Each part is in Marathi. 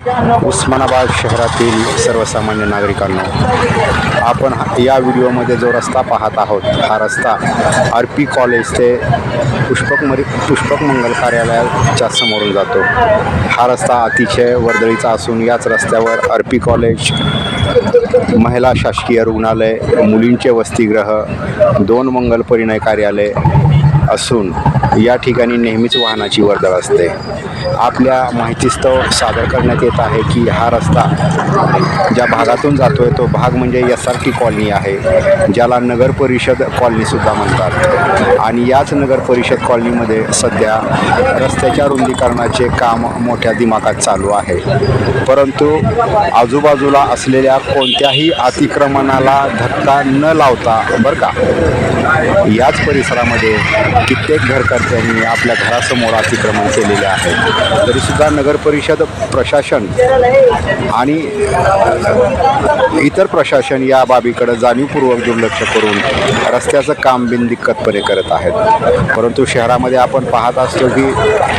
उस्मानाबाद शहरातील सर्वसामान्य नागरिकांना आपण या व्हिडिओमध्ये जो रस्ता पाहत आहोत हा रस्ता आर पी कॉलेज ते पुष्पक मरी पुष्पक मंगल कार्यालयाच्या समोरून जातो. हा रस्ता अतिशय वर्दळीचा असून याच रस्त्यावर आर पी कॉलेज महिला शासकीय रुग्णालय मुलींचे वसतिगृह दोन मंगल परिणय कार्यालय असून या ठिकाणी नेहमीच वाहनाची वर्दळ असते. आपल्या माहितीस्तव सादर करण्यात येत आहे की हा रस्ता ज्या भागातून जातोय तो भाग म्हणजे एस आर टी कॉलनी आहे ज्याला नगर परिषद कॉलनीसुद्धा म्हणतात. आणि याच नगर परिषद कॉलनीमध्ये सध्या रस्त्याच्या रुंदीकरणाचे काम मोठ्या दिमागात चालू आहे. परंतु आजूबाजूला असलेल्या कोणत्याही अतिक्रमणाला धक्का न लावता बरं का? याच परिसरामध्ये कित्येक घरकर्त्यांनी आपल्या घरासमोर अतिक्रमण केलेले आहे. तरीसुद्धा नगरपरिषद प्रशासन आणि इतर प्रशासन या बाबीकडे जाणीवपूर्वक दुर्लक्ष करून रस्त्याचं काम बिनदिक्कतपणे करत आहेत. परंतु शहरामध्ये आपण पाहत असतो की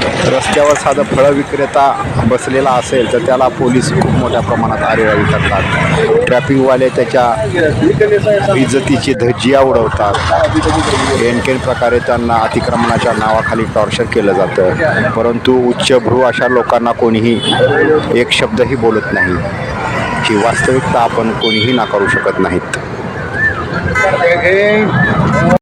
रस्त्यावर साधं फळं विक्रेता बसलेला असेल तर त्याला पोलीस खूप मोठ्या प्रमाणात आरेरावी करतात. ट्रॅफिकवाले त्याच्या इज्जतीची धज्जिया उडवतात. एनकेन प्रकारे त्यांना अतिक्रमणाच्या नावाखाली टॉर्चर केलं जातं. परंतु उच्चभ्रू अशा लोकांना कोणीही एक शब्दही बोलत नाही. ही वास्तविकता आपण कोणीही नाकारू शकत नाहीत.